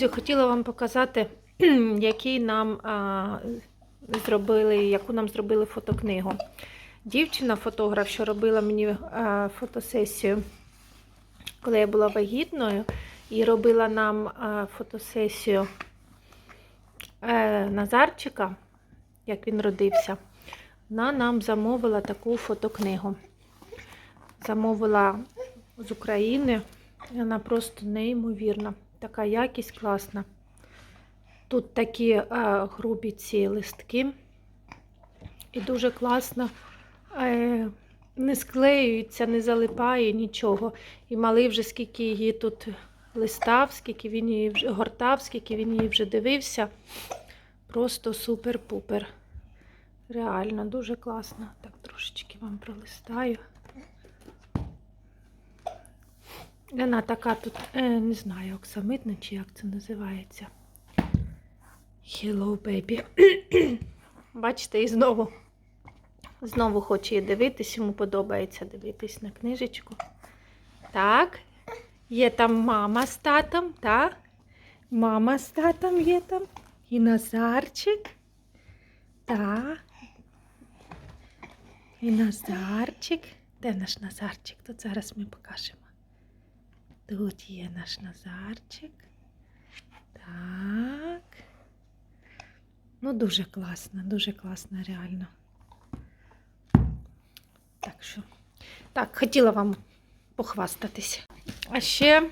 Друзі, хотіла вам показати, який нам а, зробили, яку нам зробили фотокнигу. Дівчина, фотограф, що робила мені а, фотосесію, коли я була вагітною, і робила нам а, фотосесію е, Назарчика, як він родився, вона нам замовила таку фотокнигу. Замовила з України. Вона просто неймовірна. Така якість класна. Тут такі е, грубі ці листки. І дуже класно е, не склеюється, не залипає нічого. І малий вже скільки її тут листав, скільки він її вже гортав, скільки він її вже дивився. Просто супер-пупер. Реально, дуже класно. Так, трошечки вам пролистаю. Вона така тут, е, не знаю, оксамитна чи як це називається. Hello, baby. Бачите, і знову. Знову хоче її дивитись, йому подобається дивитись на книжечку. Так. Є там мама з татом, так? Мама з татом є там. І Назарчик. Так. І Назарчик. Де наш Назарчик? Тут зараз ми покажемо. Тут є наш Назарчик. Так. Ну, дуже класно, дуже класно, реально. Так що. Так, хотіла вам похвастатись. А ще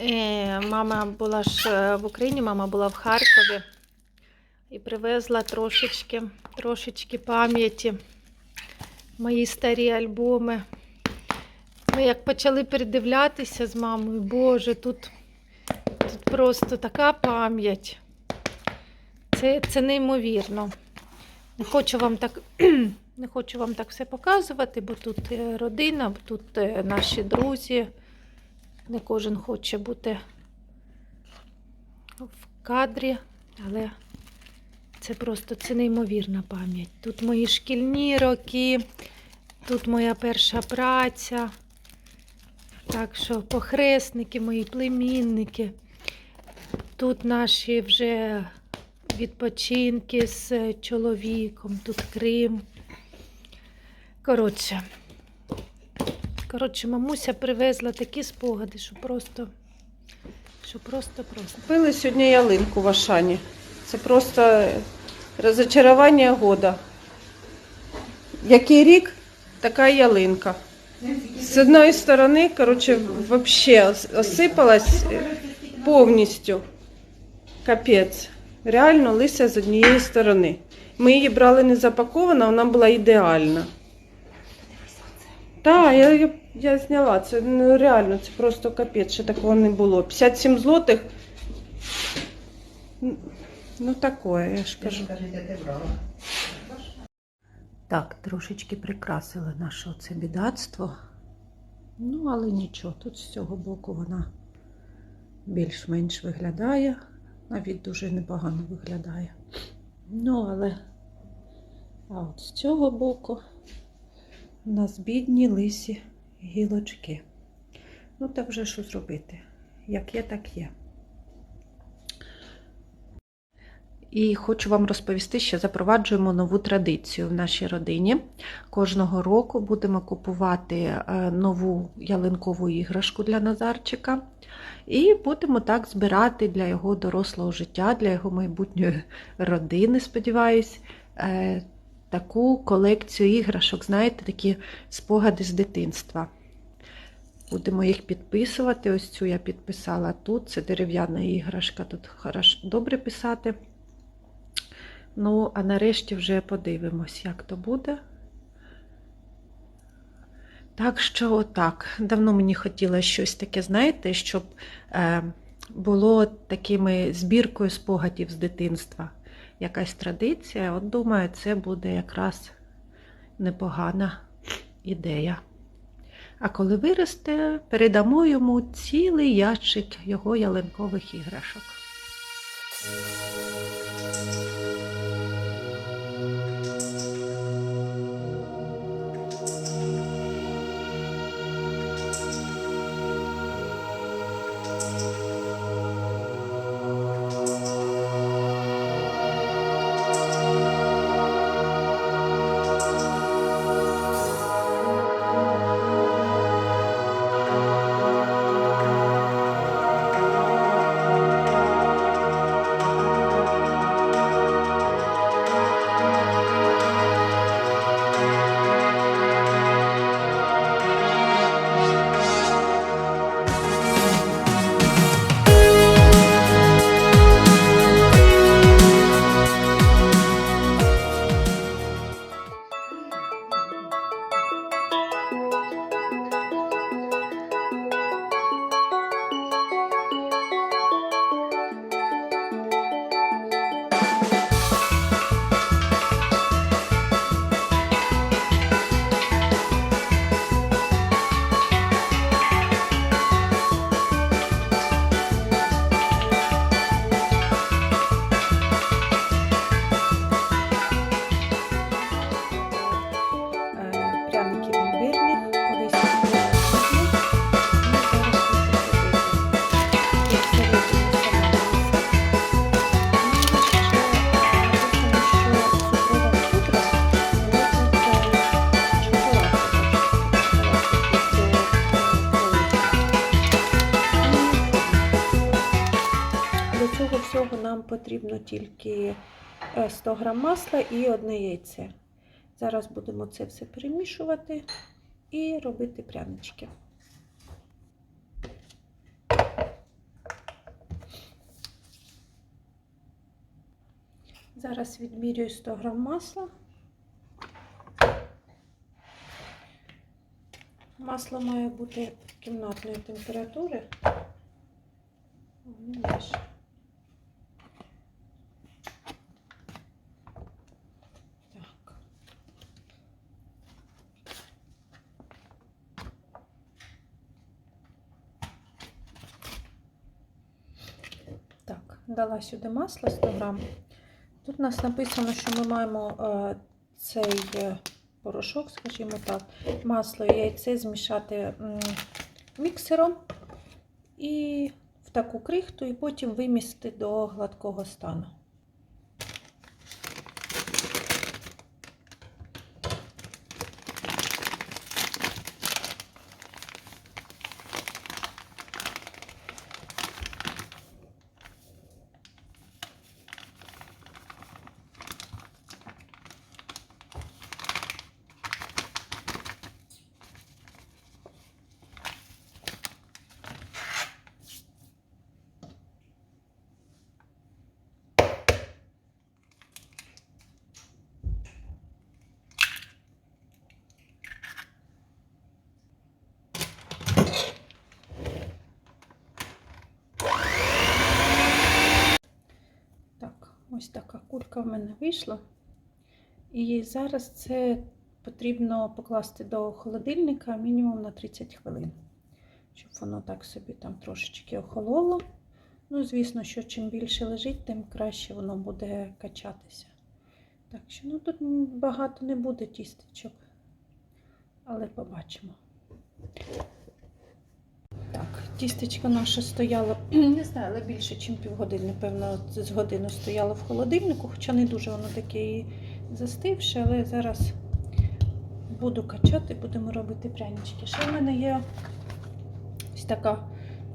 е, мама була ж е, в Україні, мама була в Харкові і привезла трошечки, трошечки пам'яті, мої старі альбоми. Ми як почали передивлятися з мамою, Боже, тут, тут просто така пам'ять. Це, це неймовірно. Не хочу вам так, не хочу вам так все показувати, бо тут е, родина, тут е, наші друзі. Не кожен хоче бути в кадрі, але це просто це неймовірна пам'ять. Тут мої шкільні роки, тут моя перша праця. Так що похресники, мої племінники. Тут наші вже відпочинки з чоловіком, тут Крим. Коротше, коротше, мамуся привезла такі спогади, що просто, що просто, просто. Купили сьогодні ялинку в Ашані. Це просто розочарування года. Який рік, така ялинка. З одної сторони, коротше, взагалі осипалась повністю. Капець. Реально лися з однієї сторони. Ми її брали не запакована, вона була ідеальна. Так, я, я, я зняла. Це ну, реально, це просто капець, ще такого не було. 57 злотих. Ну, такое, я ж кажу. Так, трошечки прикрасили наше оце бідацтво. Ну, але нічого, тут з цього боку вона більш-менш виглядає. Навіть дуже непогано виглядає. Ну, але а от з цього боку у нас бідні лисі гілочки. Ну, так вже що зробити? Як є, так є. І хочу вам розповісти, що запроваджуємо нову традицію в нашій родині. Кожного року будемо купувати е, нову ялинкову іграшку для Назарчика. І будемо так збирати для його дорослого життя, для його майбутньої родини, сподіваюсь, е, таку колекцію іграшок, знаєте, такі спогади з дитинства. Будемо їх підписувати. Ось цю я підписала тут. Це дерев'яна іграшка, тут добре писати. Ну, а нарешті вже подивимось, як то буде. Так що, отак. Давно мені хотілося щось таке, знаєте, щоб е, було такими збіркою спогадів з дитинства. Якась традиція. От думаю, це буде якраз непогана ідея. А коли виросте, передамо йому цілий ящик його ялинкових іграшок. Потрібно тільки е, 100 г масла і одне яйце. Зараз будемо це все перемішувати і робити прянички. Зараз відмірюю 100 г масла. Масло має бути кімнатної температури. О. Так. Так, дала сюди масло 100 грам. Тут у нас написано, що ми маємо е, цей е, порошок, скажімо так, масло і яйце змішати міксером і в таку крихту, і потім вимісти до гладкого стану. Так, кулька в мене вийшла. І зараз це потрібно покласти до холодильника мінімум на 30 хвилин, щоб воно так собі там трошечки охололо. Ну, звісно, що чим більше лежить, тим краще воно буде качатися. Так що ну, тут багато не буде тістечок, але побачимо. Так, тістечко наше стояло, не знаю, але більше, ніж півгодини, напевно, з годину стояло в холодильнику, хоча не дуже воно таке і застивше, але зараз буду качати, будемо робити прянички. Ще в мене є ось така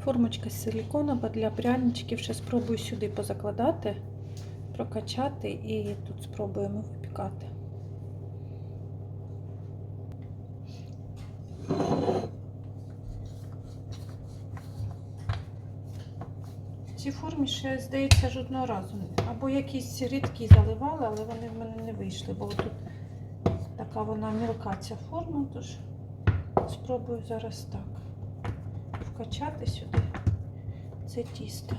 формочка з силіконова для пряничків. Ще спробую сюди позакладати, прокачати і тут спробуємо випікати. Цій формі ще, здається, жодного разу. Або якісь рідкі заливали, але вони в мене не вийшли, бо тут така вона мілка ця форма, тож спробую зараз так вкачати сюди це тісто.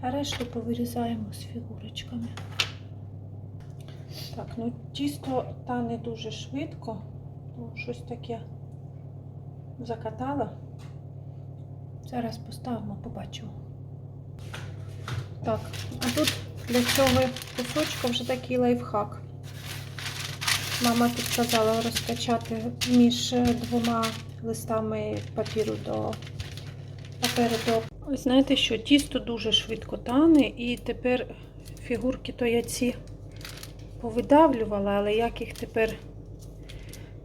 А решту повирізаємо з фігурочками. Так, ну тісто тане дуже швидко, ну, щось таке закатала. Зараз поставимо, побачимо. Так, а тут для цього кусочка вже такий лайфхак. Мама підказала розкачати між двома листами папіру до паперу до. Ось знаєте що, тісто дуже швидко тане, і тепер фігурки то я ці повидавлювала, але як їх тепер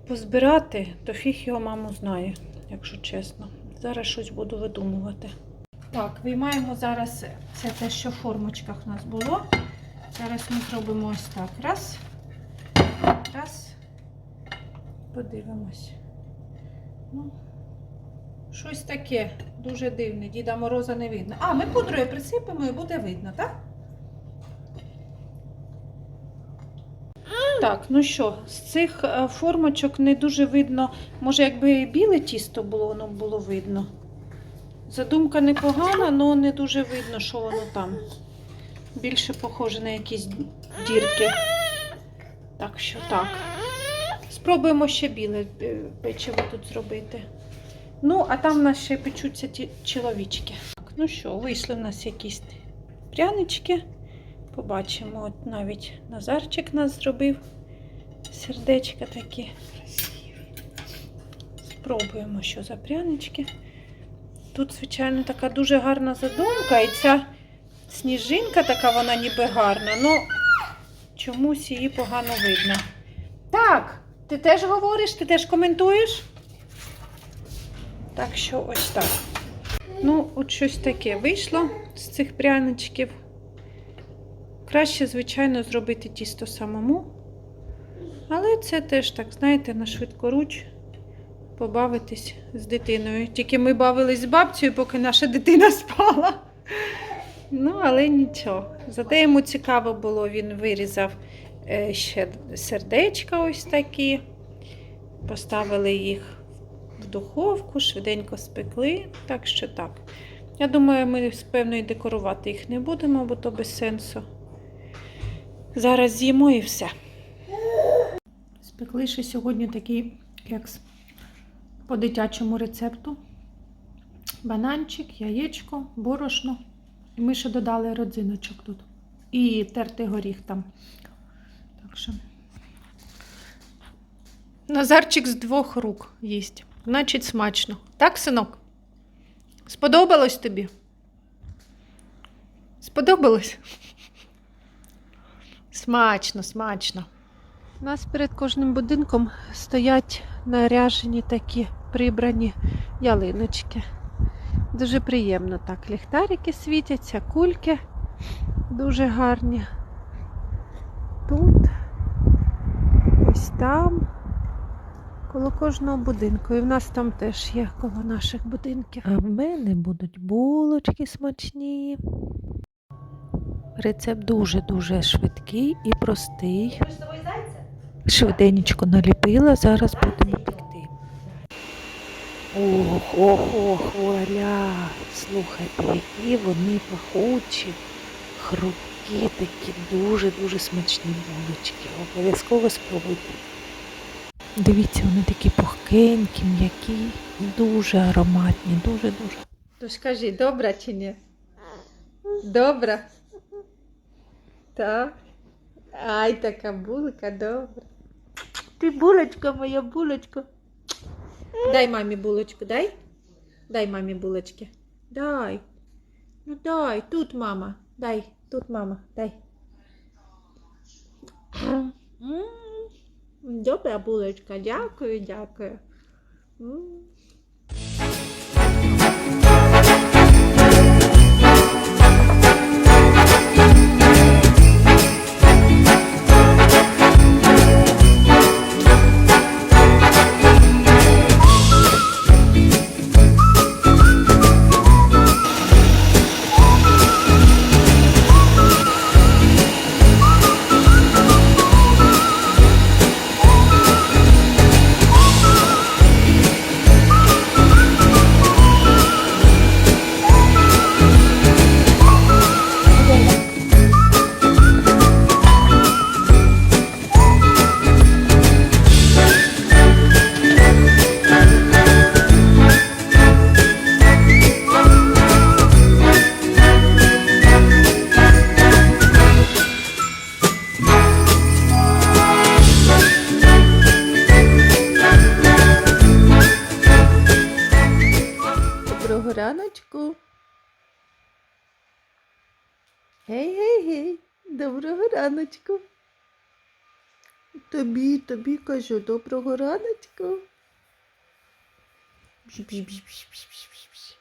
позбирати, то фіг його маму знає, якщо чесно. Зараз щось буду видумувати. Так, виймаємо зараз це те, що в формочках у нас було. Зараз ми зробимо ось так. Раз. Раз. Подивимось. Ну, щось таке дуже дивне. Діда Мороза не видно. А, ми пудрою присипемо і буде видно, так? Так, ну що, з цих е, формочок не дуже видно. Може, якби біле тісто було, воно було видно. Задумка непогана, але не дуже видно, що воно там. Більше похоже на якісь дірки. Так що так. Спробуємо ще біле е, печиво тут зробити. Ну, а там в нас ще печуться ті чоловічки. Так, ну що, вийшли в нас якісь прянички. Побачимо, от навіть Назарчик нас зробив. Сердечка такі. Спробуємо, що за прянички. Тут, звичайно, така дуже гарна задумка. І ця сніжинка така, вона ніби гарна, але чомусь її погано видно. Так, ти теж говориш, ти теж коментуєш? Так що ось так. Ну, от щось таке вийшло з цих пряничків. Краще, звичайно, зробити тісто самому. Але це теж так, знаєте, на швидкоруч побавитись з дитиною. Тільки ми бавились з бабцею, поки наша дитина спала. Ну, але нічого. Зате йому цікаво було, він вирізав е, ще сердечка ось такі. Поставили їх в духовку, швиденько спекли. Так що так. Я думаю, ми певно і декорувати їх не будемо, бо то без сенсу. Зараз з'їмо і все. Спекли ще сьогодні такий кекс по дитячому рецепту. Бананчик, яєчко, борошно. І ми ще додали родзиночок тут. І тертий горіх там. Так що. Назарчик з двох рук їсть. Значить, смачно. Так, синок? Сподобалось тобі? Сподобалось? Смачно, смачно. У нас перед кожним будинком стоять наряжені такі прибрані ялиночки. Дуже приємно так. Ліхтарики світяться, кульки дуже гарні. Тут, ось там, коло кожного будинку. І в нас там теж є коло наших будинків. А в мене будуть булочки смачні. Рецепт дуже-дуже швидкий і простий. Швиденечко наліпила, зараз будемо. Ох, ох, ох, вуаля. Слухайте, які вони пахучі, хрупкі, такі дуже-дуже смачні булочки. Обов'язково спробуйте. Дивіться, вони такі пухкенькі, м'які, дуже ароматні, дуже-дуже. То скажи, добра чи ні? Добра? Так. Ай, така булка, добра. Ти булочка, моя булочка. Дай мамі булочку, дай. Дай мамі булочки. Дай. Ну дай, тут мама. Дай, тут мама, дай. М, Добра булочка, дякую, дякую. М. Доброго Гей, гей, гей, доброго раночку. Тобі, тобі кажу, доброго раночку. Бш-бш-бш-бш-бш-бш-бш.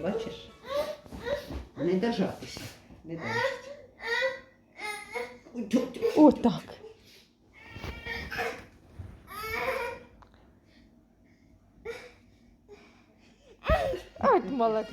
бачиш? Не держатися. Не держатися. Отак. От молодець.